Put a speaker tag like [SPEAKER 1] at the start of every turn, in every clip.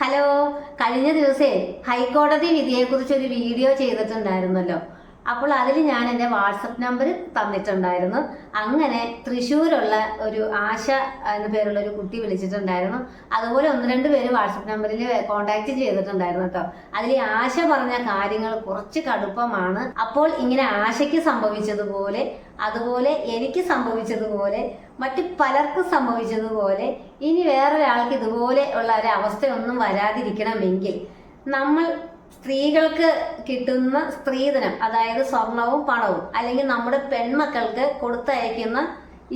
[SPEAKER 1] Hello കഴിഞ്ഞ ദിവസേ ഹൈക്കോടതി വിധിയെക്കുറിച്ച് ഒരു വീഡിയോ ചെയ്തിട്ടുണ്ടായിരുന്നല്ലോ. അപ്പോൾ അതിൽ ഞാൻ എന്റെ വാട്സപ്പ് നമ്പർ തന്നിട്ടുണ്ടായിരുന്നു. അങ്ങനെ തൃശ്ശൂരുള്ള ഒരു ആശ എന്ന പേരുള്ള ഒരു കുട്ടി വിളിച്ചിട്ടുണ്ടായിരുന്നു. അതുപോലെ ഒന്ന് രണ്ട് പേര് വാട്സപ്പ് നമ്പറിൽ കോണ്ടാക്ട് ചെയ്തിട്ടുണ്ടായിരുന്നു കേട്ടോ. അതിൽ ആശ പറഞ്ഞ കാര്യങ്ങൾ കുറച്ച് കടുപ്പമാണ്. അപ്പോൾ ഇങ്ങനെ ആശയ്ക്ക് സംഭവിച്ചതുപോലെ അതുപോലെ എനിക്ക് സംഭവിച്ചതുപോലെ മറ്റു പലർക്കും സംഭവിച്ചതുപോലെ ഇനി വേറൊരാൾക്ക് ഇതുപോലെ ഉള്ള ഒരു അവസ്ഥയൊന്നും വരാതിരിക്കണമെങ്കിൽ നമ്മൾ സ്ത്രീകൾക്ക് കിട്ടുന്ന സ്ത്രീധനം അതായത് സ്വർണവും പണവും അല്ലെങ്കിൽ നമ്മുടെ പെൺമക്കൾക്ക് കൊടുത്തയക്കുന്ന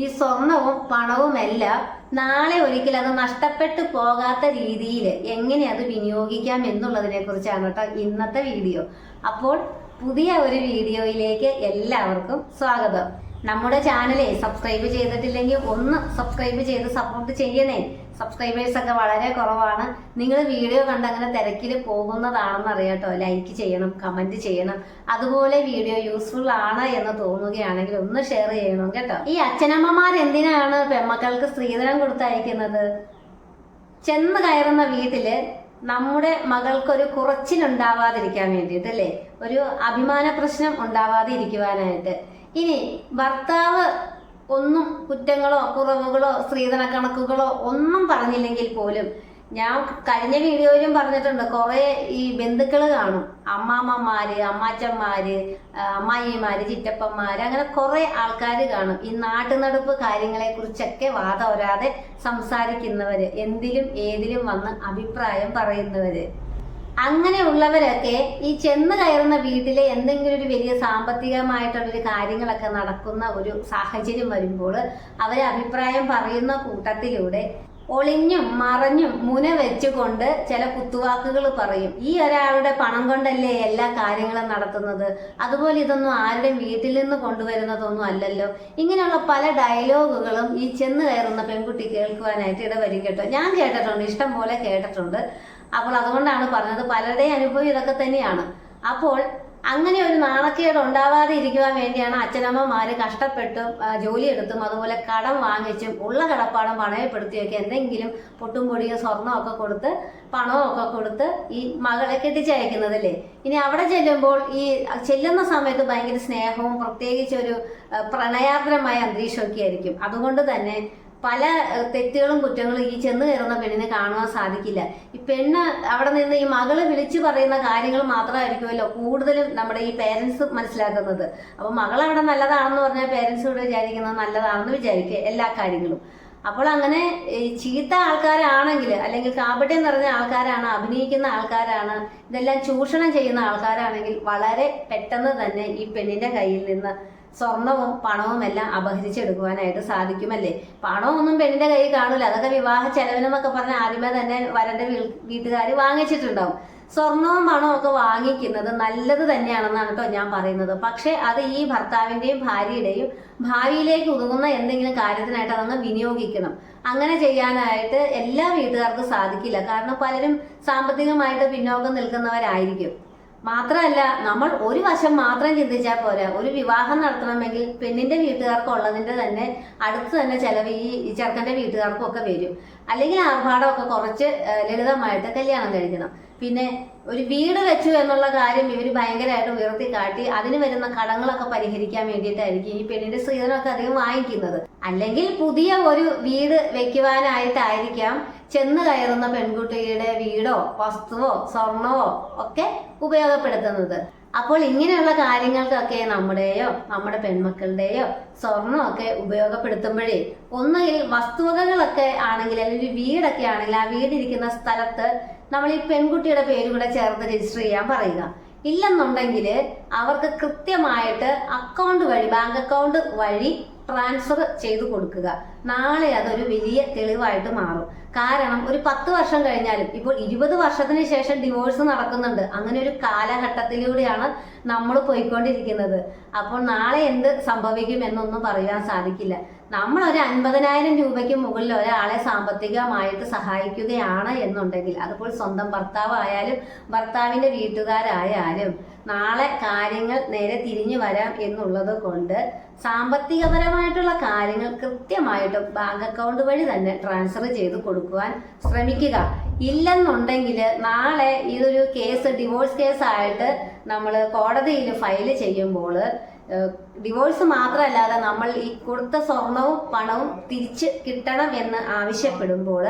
[SPEAKER 1] ഈ സ്വർണവും പണവും എല്ലാം നാളെ ഒരിക്കലും അത് നഷ്ടപ്പെട്ടു പോകാത്ത രീതിയിൽ എങ്ങനെ അത് വിനിയോഗിക്കാം എന്നുള്ളതിനെ കുറിച്ചാണ് കേട്ടോ ഇന്നത്തെ വീഡിയോ. അപ്പോൾ പുതിയ ഒരു വീഡിയോയിലേക്ക് എല്ലാവർക്കും സ്വാഗതം. നമ്മുടെ ചാനലെ സബ്സ്ക്രൈബ് ചെയ്തിട്ടില്ലെങ്കിൽ ഒന്ന് സബ്സ്ക്രൈബ് ചെയ്ത് സപ്പോർട്ട് ചെയ്യണേ. സബ്സ്ക്രൈബേഴ്സ് ഒക്കെ വളരെ കുറവാണ്. നിങ്ങൾ വീഡിയോ കണ്ട് അങ്ങനെ തിരക്കിൽ പോകുന്നതാണെന്ന് അറിയാട്ടോ ലൈക്ക് ചെയ്യണം കമന്റ് ചെയ്യണം. അതുപോലെ വീഡിയോ യൂസ്ഫുൾ ആണ് എന്ന് തോന്നുകയാണെങ്കിൽ ഒന്ന് ഷെയർ ചെയ്യണം കേട്ടോ. ഈ അച്ഛനമ്മമാർ എന്തിനാണ് പെമ്മക്കൾക്ക് സ്ത്രീധനം കൊടുത്തയക്കുന്നത്? ചെന്ന് കയറുന്ന വീട്ടിൽ നമ്മുടെ മകൾക്കൊരു കുറച്ചിലുണ്ടാവാതിരിക്കാൻ വേണ്ടിയിട്ട് അല്ലേ? ഒരു അഭിമാന പ്രശ്നം ഉണ്ടാവാതെ ഇരിക്കുവാനായിട്ട് ഇനി ഭർത്താവ് ഒന്നും കുറ്റങ്ങളോ കുറവുകളോ സ്ത്രീധന കണക്കുകളോ ഒന്നും പറഞ്ഞില്ലെങ്കിൽ പോലും ഞാൻ കഴിഞ്ഞ വീഡിയോയിലും പറഞ്ഞിട്ടുണ്ട് കുറെ ഈ ബന്ധുക്കൾ കാണും. അമ്മാമ്മമാര് അമ്മാച്ചന്മാര് അമ്മായിമാര് ചിറ്റപ്പന്മാര് അങ്ങനെ കുറെ ആൾക്കാർ കാണും. ഈ നാട്ടുനടപ്പ് കാര്യങ്ങളെ കുറിച്ചൊക്കെ വാദോരാതെ സംസാരിക്കുന്നവര് എന്തിലും ഏതിലും വന്ന് അഭിപ്രായം പറയുന്നവര്. അങ്ങനെയുള്ളവരൊക്കെ ഈ ചെന്ന് കയറുന്ന വീട്ടിലെ എന്തെങ്കിലും ഒരു വലിയ സാമ്പത്തികമായിട്ടുള്ളൊരു കാര്യങ്ങളൊക്കെ നടക്കുന്ന ഒരു സാഹചര്യം വരുമ്പോൾ അവരെ അഭിപ്രായം പറയുന്ന കൂട്ടത്തിലൂടെ ഒളിഞ്ഞും മറഞ്ഞും മുന വെച്ചുകൊണ്ട് ചില കുത്തുവാക്കുകൾ പറയും. ഈ ഒരാളുടെ പണം കൊണ്ടല്ലേ എല്ലാ കാര്യങ്ങളും നടത്തുന്നത്? അതുപോലെ ഇതൊന്നും ആരുടെയും വീട്ടിൽ നിന്ന് കൊണ്ടുവരുന്നതൊന്നും അല്ലല്ലോ. ഇങ്ങനെയുള്ള പല ഡയലോഗുകളും ഈ ചെന്ന് കയറുന്ന പെൺകുട്ടി കേൾക്കുവാനായിട്ട് ഇടവരും കേട്ടോ. ഞാൻ കേട്ടിട്ടുണ്ട് ഇഷ്ടം പോലെ കേട്ടിട്ടുണ്ട്. അപ്പോൾ അതുകൊണ്ടാണ് പറഞ്ഞത് പലരുടെയും അനുഭവം ഇതൊക്കെ തന്നെയാണ്. അപ്പോൾ അങ്ങനെ ഒരു നാണക്കേട് ഉണ്ടാവാതെ ഇരിക്കുവാൻ വേണ്ടിയാണ് അച്ഛനമ്മമാർ കഷ്ടപ്പെട്ടും ജോലി ജോലിയെടുത്തും അതുപോലെ കടം വാങ്ങിച്ചും ഉള്ള കടപ്പാടം പണയപ്പെടുത്തിയൊക്കെ എന്തെങ്കിലും പൊട്ടും പൊടിയും സ്വർണമൊക്കെ കൊടുത്ത് പണമൊക്കെ കൊടുത്ത് ഈ മകളെ കെട്ടിച്ചയക്കുന്നതല്ലേ ഇനി അവിടെ ചെല്ലുമ്പോൾ ഈ ചെല്ലുന്ന സമയത്ത് ഭയങ്കര സ്നേഹവും പ്രത്യേകിച്ച് ഒരു പ്രണയാർദ്രമായ അന്തരീക്ഷമൊക്കെ ആയിരിക്കും. അതുകൊണ്ട് തന്നെ പല തെറ്റുകളും കുറ്റങ്ങളും ഈ ചെന്ന് കയറുന്ന പെണ്ണിനെ കാണുവാൻ സാധിക്കില്ല. ഈ പെണ്ണ് അവിടെ നിന്ന് ഈ മകൾ വിളിച്ചു പറയുന്ന കാര്യങ്ങൾ മാത്രമായിരിക്കുമല്ലോ കൂടുതലും നമ്മുടെ ഈ പേരൻസ് മനസ്സിലാക്കുന്നത്. അപ്പൊ മകൾ അവിടെ നല്ലതാണെന്ന് പറഞ്ഞാൽ പേരൻസ് ഇവിടെ വിചാരിക്കുന്നത് നല്ലതാണെന്ന് വിചാരിക്കുക എല്ലാ കാര്യങ്ങളും. അപ്പോൾ അങ്ങനെ ചീത്ത ആൾക്കാരാണെങ്കിൽ അല്ലെങ്കിൽ കാപട്യം നിറഞ്ഞ ആൾക്കാരാണ് അഭിനയിക്കുന്ന ആൾക്കാരാണ് ഇതെല്ലാം ചൂഷണം ചെയ്യുന്ന ആൾക്കാരാണെങ്കിൽ വളരെ പെട്ടെന്ന് തന്നെ ഈ പെണ്ണിന്റെ കയ്യിൽ നിന്ന് സ്വർണവും പണവും എല്ലാം അപഹരിച്ചെടുക്കുവാനായിട്ട് സാധിക്കുമല്ലേ? പണമൊന്നും പെണ്ണിന്റെ കയ്യിൽ കാണില്ല. അതൊക്കെ വിവാഹ ചെലവിനെന്നൊക്കെ പറഞ്ഞ ആദ്യമേ തന്നെ വരന്റെ വീട്ടുകാർ വാങ്ങിച്ചിട്ടുണ്ടാവും. സ്വർണവും പണവും ഒക്കെ വാങ്ങിക്കുന്നത് നല്ലത് തന്നെയാണെന്നാണ് കേട്ടോ ഞാൻ പറയുന്നത്. പക്ഷേ അത് ഈ ഭർത്താവിന്റെയും ഭാര്യയുടെയും ഭാവിയിലേക്ക് ഉതകുന്ന എന്തെങ്കിലും കാര്യത്തിനായിട്ട് അതങ്ങ് വിനിയോഗിക്കണം. അങ്ങനെ ചെയ്യാനായിട്ട് എല്ലാ വീട്ടുകാർക്കും സാധിക്കില്ല. കാരണം പലരും സാമ്പത്തികമായിട്ട് പിന്നോക്കം നിൽക്കുന്നവരായിരിക്കും. മാത്രമല്ല നമ്മൾ ഒരു വശം മാത്രം ചിന്തിച്ചാൽ പോരാ. ഒരു വിവാഹം നടത്തണമെങ്കിൽ പെണ്ണിന്റെ വീട്ടുകാർക്ക് ഉള്ളതിന്റെ തന്നെ അടുത്ത് തന്നെ ചിലവ് ഈ ചെറുക്കന്റെ വീട്ടുകാർക്കും ഒക്കെ വരും. അല്ലെങ്കിൽ ആർഭാടമൊക്കെ കുറച്ച് ലളിതമായിട്ട് കല്യാണം കഴിക്കണം. പിന്നെ ഒരു വീട് വെച്ചു എന്നുള്ള കാര്യം ഇവർ ഭയങ്കരമായിട്ട് ഉയർത്തി കാട്ടി അതിന് വരുന്ന കടങ്ങളൊക്കെ പരിഹരിക്കാൻ വേണ്ടിയിട്ടായിരിക്കും ഈ പെണ്ണിന്റെ സ്ത്രീധനമൊക്കെ അധികം വാങ്ങിക്കുന്നത്. അല്ലെങ്കിൽ പുതിയ ഒരു വീട് വെക്കുവാനായിട്ടായിരിക്കാം ചെന്ന് കയറുന്ന പെൺകുട്ടിയുടെ വീടോ വസ്തുവോ സ്വർണവോ ഒക്കെ ഉപയോഗപ്പെടുത്തുന്നത്. അപ്പോൾ ഇങ്ങനെയുള്ള കാര്യങ്ങൾക്കൊക്കെ നമ്മുടെയോ നമ്മുടെ പെൺമക്കളുടെയോ സ്വർണമൊക്കെ ഉപയോഗപ്പെടുത്തുമ്പോഴേ ഒന്നുകിൽ വസ്തുവകകളൊക്കെ ആണെങ്കിൽ അല്ലെങ്കിൽ വീടൊക്കെ ആണെങ്കിൽ ആ വീടിരിക്കുന്ന സ്ഥലത്ത് നമ്മൾ ഈ പെൺകുട്ടിയുടെ പേര് കൂടെ ചേർത്ത് രജിസ്റ്റർ ചെയ്യാൻ പറയുക. ഇല്ലെന്നുണ്ടെങ്കിൽ അവർക്ക് കൃത്യമായിട്ട് അക്കൗണ്ട് വഴി ബാങ്ക് അക്കൗണ്ട് വഴി ട്രാൻസ്ഫർ ചെയ്തു കൊടുക്കുക. നാളെ അതൊരു വലിയ തെളിവായിട്ട് മാറും. കാരണം ഒരു പത്ത് വർഷം കഴിഞ്ഞാലും ഇപ്പോൾ ഇരുപത് വർഷത്തിന് ശേഷം ഡിവോഴ്സ് നടക്കുന്നുണ്ട്. അങ്ങനെ ഒരു കാലഘട്ടത്തിലൂടെയാണ് നമ്മൾ പോയിക്കൊണ്ടിരിക്കുന്നത്. അപ്പോൾ നാളെ എന്ത് സംഭവിക്കും എന്നൊന്നും പറയാൻ സാധിക്കില്ല. നമ്മൾ ഒരു അൻപതിനായിരം രൂപയ്ക്ക് മുകളിൽ ഒരാളെ സാമ്പത്തികമായിട്ട് സഹായിക്കുകയാണ് എന്നുണ്ടെങ്കിൽ അതുപോലെ സ്വന്തം ഭർത്താവായാലും ഭർത്താവിന്റെ വീട്ടുകാരായാലും നാളെ കാര്യങ്ങൾ നേരെ തിരിഞ്ഞു വരാം എന്നുള്ളത് കൊണ്ട് സാമ്പത്തികപരമായിട്ടുള്ള കാര്യങ്ങൾ കൃത്യമായിട്ടും ബാങ്ക് അക്കൗണ്ട് വഴി തന്നെ ട്രാൻസ്ഫർ ചെയ്ത് കൊടുക്കുവാൻ ശ്രമിക്കുക. ഇല്ലെന്നുണ്ടെങ്കിൽ നാളെ ഇതൊരു കേസ് ഡിവോഴ്സ് കേസായിട്ട് നമ്മൾ കോടതിയിൽ ഫയൽ ചെയ്യുമ്പോൾ ഡിവോഴ്സ് മാത്രമല്ലാതെ നമ്മൾ ഈ കൊടുത്ത സ്വർണവും പണവും തിരിച്ച് കിട്ടണം എന്ന് ആവശ്യപ്പെടുമ്പോൾ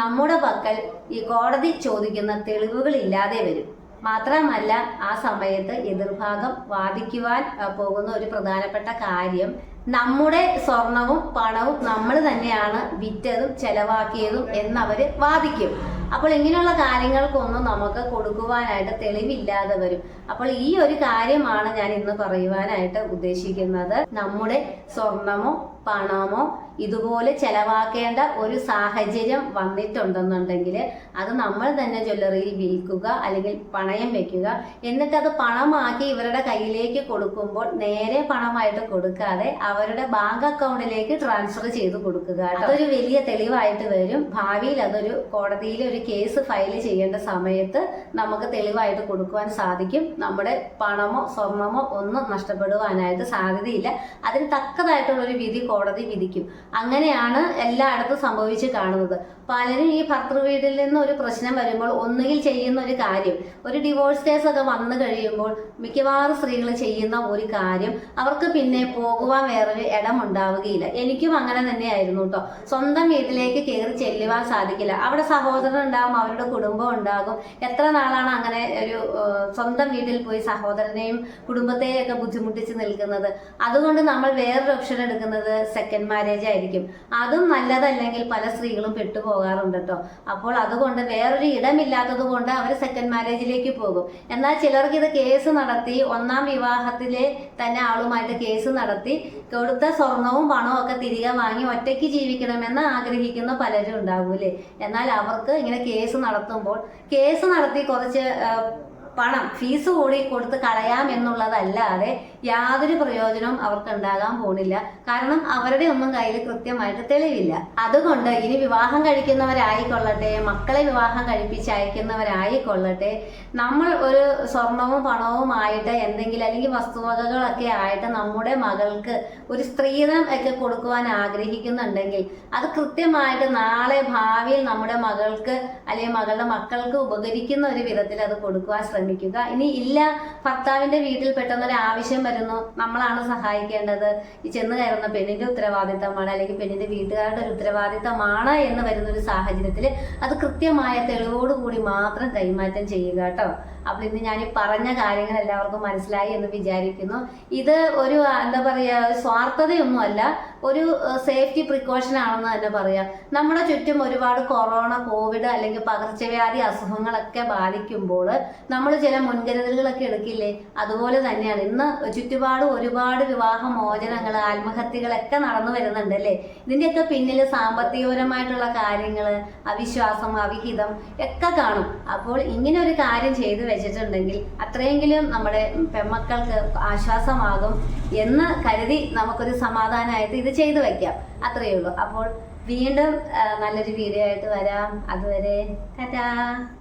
[SPEAKER 1] നമ്മുടെ പക്കൽ ഈ കോടതി ചോദിക്കുന്ന തെളിവുകൾ ഇല്ലാതെ വരും. മാത്രമല്ല ആ സമയത്ത് എതിർഭാഗം വാദിക്കുവാൻ പോകുന്ന ഒരു പ്രധാനപ്പെട്ട കാര്യം നമ്മുടെ സ്വർണവും പണവും നമ്മൾ തന്നെയാണ് വിറ്റതും ചെലവാക്കിയതും എന്നവര് വാദിക്കും. അപ്പോൾ ഇങ്ങനെയുള്ള കാര്യങ്ങൾക്കൊന്നും നമുക്ക് കൊടുക്കുവാനായിട്ട് തെളിവില്ലാതെ വരും. അപ്പോൾ ഈ ഒരു കാര്യമാണ് ഞാൻ ഇന്ന് പറയുവാനായിട്ട് ഉദ്ദേശിക്കുന്നത്. നമ്മുടെ സ്വർണമോ പണമോ ഇതുപോലെ ചെലവാക്കേണ്ട ഒരു സാഹചര്യം വന്നിട്ടുണ്ടെന്നുണ്ടെങ്കിൽ അത് നമ്മൾ തന്നെ ജ്വല്ലറിയിൽ വിൽക്കുക അല്ലെങ്കിൽ പണയം വെക്കുക. എന്നിട്ട് അത് പണമാക്കി ഇവരുടെ കയ്യിലേക്ക് കൊടുക്കുമ്പോൾ നേരെ പണമായിട്ട് കൊടുക്കാതെ അവരുടെ ബാങ്ക് അക്കൗണ്ടിലേക്ക് ട്രാൻസ്ഫർ ചെയ്ത് കൊടുക്കുക. അതൊരു വലിയ തെളിവായിട്ട് വരും. ഭാവിയിൽ അതൊരു കോടതിയിലെ ഒരു കേസ് ഫയൽ ചെയ്യേണ്ട സമയത്ത് നമുക്ക് തെളിവായിട്ട് കൊടുക്കുവാൻ സാധിക്കും. നമ്മുടെ പണമോ സ്വർണമോ ഒന്നും നഷ്ടപ്പെടുവാനായിട്ട് സാധ്യതയില്ല. അതിന് തക്കതായിട്ടുള്ള ഒരു വിധി കോടതി വിധിക്കും. അങ്ങനെയാണ് എല്ലായിടത്തും സംഭവിച്ച് കാണുന്നത്. പലരും ഈ ഭർത്തൃവീടിൽ നിന്ന് ഒരു പ്രശ്നം വരുമ്പോൾ ഒന്നുകിൽ ചെയ്യുന്ന ഒരു കാര്യം ഒരു ഡിവോഴ്സ് കേസ് ഒക്കെ വന്നു കഴിയുമ്പോൾ മിക്കവാറും സ്ത്രീകൾ ചെയ്യുന്ന ഒരു കാര്യം അവർക്ക് പിന്നെ പോകുവാൻ വേറൊരു ഇടം ഉണ്ടാവുകയില്ല. എനിക്കും അങ്ങനെ തന്നെയായിരുന്നു കേട്ടോ സ്വന്തം വീട്ടിലേക്ക് കയറി ചെല്ലുവാൻ സാധിക്കില്ല. അവിടെ സഹോദരൻ ഉണ്ടാകും അവരുടെ കുടുംബം ഉണ്ടാകും. എത്ര നാളാണ് അങ്ങനെ ഒരു സ്വന്തം വീട്ടിൽ പോയി സഹോദരനെയും കുടുംബത്തെയും ഒക്കെ ബുദ്ധിമുട്ടിച്ച് നിൽക്കുന്നത്? അതുകൊണ്ട് നമ്മൾ വേറൊരു ഓപ്ഷൻ എടുക്കുന്നത് സെക്കൻഡ് മാരേജ് ആയിരിക്കും. അതും നല്ലതല്ലെങ്കിൽ പല സ്ത്രീകളും പെട്ടുപോകാറുണ്ട് കേട്ടോ അപ്പോൾ അതുകൊണ്ട് വേറൊരു ഇടമില്ലാത്തത് കൊണ്ട് അവർ സെക്കൻഡ് മാരേജിലേക്ക് പോകും. എന്നാൽ ചിലർക്ക് ഇത് കേസ് നടത്തി ഒന്നാം വിവാഹത്തിലെ തന്നെ ആളുമായിട്ട് കേസ് നടത്തി കൊടുത്ത സ്വർണവും പണവും ഒക്കെ തിരികെ വാങ്ങി ഒറ്റയ്ക്ക് ജീവിക്കണമെന്ന് ആഗ്രഹിക്കുന്ന പലരും ഉണ്ടാകൂലേ എന്നാൽ അവർക്ക് ഇങ്ങനെ കേസ് നടത്തുമ്പോൾ കേസ് നടത്തി കുറച്ച് പണം ഫീസ് കൂടി കൊടുത്ത് കളയാം എന്നുള്ളതല്ലാതെ യാതൊരു പ്രയോജനവും അവർക്ക് ഉണ്ടാകാൻ പോണില്ല. കാരണം അവരുടെ ഒന്നും കയ്യിൽ കൃത്യമായിട്ട് തെളിവില്ല. അതുകൊണ്ട് ഇനി വിവാഹം കഴിക്കുന്നവരായിക്കൊള്ളട്ടെ മക്കളെ വിവാഹം കഴിപ്പിച്ച് അയക്കുന്നവരായിക്കൊള്ളട്ടെ നമ്മൾ ഒരു സ്വർണവും പണവും ആയിട്ട് എന്തെങ്കിലും അല്ലെങ്കിൽ വസ്തുവകകളൊക്കെ ആയിട്ട് നമ്മുടെ മകൾക്ക് ഒരു സ്ത്രീധനം ഒക്കെ കൊടുക്കുവാൻ ആഗ്രഹിക്കുന്നുണ്ടെങ്കിൽ അത് കൃത്യമായിട്ട് നാളെ ഭാവിയിൽ നമ്മുടെ മകൾക്ക് അല്ലെങ്കിൽ മകളുടെ മക്കൾക്ക് ഉപകരിക്കുന്ന ഒരു വിധത്തിൽ അത് കൊടുക്കുവാൻ ശ്രമിക്കുക. ഇനി ഇല്ല ഭർത്താവിന്റെ വീട്ടിൽ പെട്ടെന്നൊരു ആവശ്യം വരുന്നു. നമ്മളാണ് സഹായിക്കേണ്ടത്. ഈ ചെന്ന് കയറുന്ന പെണ്ണിന്റെ ഉത്തരവാദിത്തമാണ് അല്ലെങ്കിൽ പെണ്ണിന്റെ വീട്ടുകാരുടെ ഒരു ഉത്തരവാദിത്തമാണ് എന്ന് വരുന്ന ഒരു സാഹചര്യത്തിൽ അത് കൃത്യമായ തെളിവോടുകൂടി മാത്രം കൈമാറ്റം ചെയ്യുക കേട്ടോ. അപ്പൊ ഇന്ന് ഞാൻ ഈ പറഞ്ഞ കാര്യങ്ങൾ എല്ലാവർക്കും മനസ്സിലായി എന്ന് വിചാരിക്കുന്നു. ഇത് ഒരു എന്താ പറയാ സ്വാർത്ഥതയൊന്നുമല്ല. ഒരു സേഫ്റ്റി പ്രിക്കോഷൻ ആണെന്ന് തന്നെ പറയാം. നമ്മുടെ ചുറ്റും ഒരുപാട് കൊറോണ കോവിഡ് അല്ലെങ്കിൽ പകർച്ചവ്യാധി അസുഖങ്ങളൊക്കെ ബാധിക്കുമ്പോൾ നമ്മൾ ചില മുൻകരുതലുകളൊക്കെ എടുക്കില്ലേ? അതുപോലെ തന്നെയാണ്. ഇന്ന് ചുറ്റുപാട് ഒരുപാട് വിവാഹ മോചനങ്ങൾ ആത്മഹത്യകളൊക്കെ നടന്നു വരുന്നുണ്ടല്ലേ ഇതിന്റെയൊക്കെ പിന്നിൽ സാമ്പത്തികപരമായിട്ടുള്ള കാര്യങ്ങൾ അവിശ്വാസം അവിഹിതം ഒക്കെ കാണും. അപ്പോൾ ഇങ്ങനെ ഒരു കാര്യം ചെയ്തു വെച്ചിട്ടുണ്ടെങ്കിൽ അത്രയെങ്കിലും നമ്മുടെ പെമ്മക്കൾക്ക് ആശ്വാസമാകും എന്ന് കരുതി നമുക്കൊരു സമാധാനമായിട്ട് ഇത് ചെയ്തു വെക്കാം. അത്രയേ ഉള്ളൂ. അപ്പോൾ വീണ്ടും നല്ലൊരു വീഡിയോ ആയിട്ട് വരാം. അതുവരെ ടാറ്റാ.